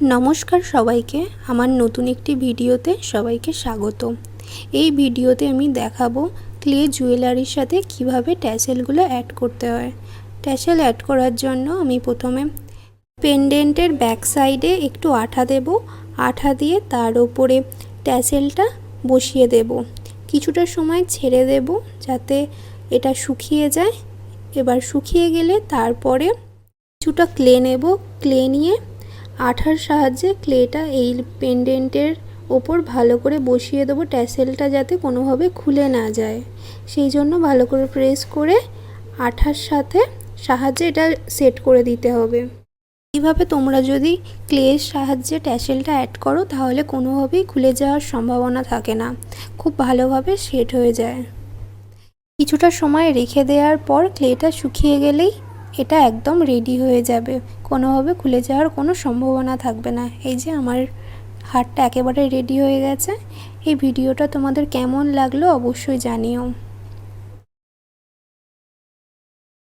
নমস্কার সবাইকে, আমার নতুন একটি ভিডিওতে সবাইকে স্বাগত। এই ভিডিওতে আমি দেখাবো ক্লে জুয়েলারির সাথে কীভাবে ট্যাসেলগুলো অ্যাড করতে হয়। ট্যাসেল অ্যাড করার জন্য আমি প্রথমে পেন্ডেন্টের ব্যাক সাইডে একটু আঠা দেব। আঠা দিয়ে তার উপরে ট্যাসেলটা বসিয়ে দেব। কিছুটা সময় ছেড়ে দেব যাতে এটা শুকিয়ে যায়। এবার শুকিয়ে গেলে তারপরে কিছুটা ক্লে নেব। ক্লে নিয়ে আঠার সাহায্যে ক্লেটা এই পেন্ডেন্টের ওপর ভালো করে বসিয়ে দেবো ট্যাসেলটা যাতে কোনোভাবে খুলে না যায়। সেই জন্য ভালো করে প্রেস করে আঠার সাথে সাহায্যে এটা সেট করে দিতে হবে। এইভাবে তোমরা যদি ক্লের সাহায্যে ট্যাসেলটা অ্যাড করো, তাহলে কোনোভাবেই খুলে যাওয়ার সম্ভাবনা থাকে না। খুব ভালোভাবে সেট হয়ে যায়। কিছুটা সময় রেখে দেওয়ার পর ক্লেটা শুকিয়ে গেলেই এটা একদম রেডি হয়ে যাবে। কোনোভাবে খুলে যাওয়ার কোনো সম্ভাবনা থাকবে না। এই যে আমার হারটা একেবারে রেডি হয়ে গেছে। এই ভিডিওটা তোমাদের কেমন লাগল অবশ্যই জানিও।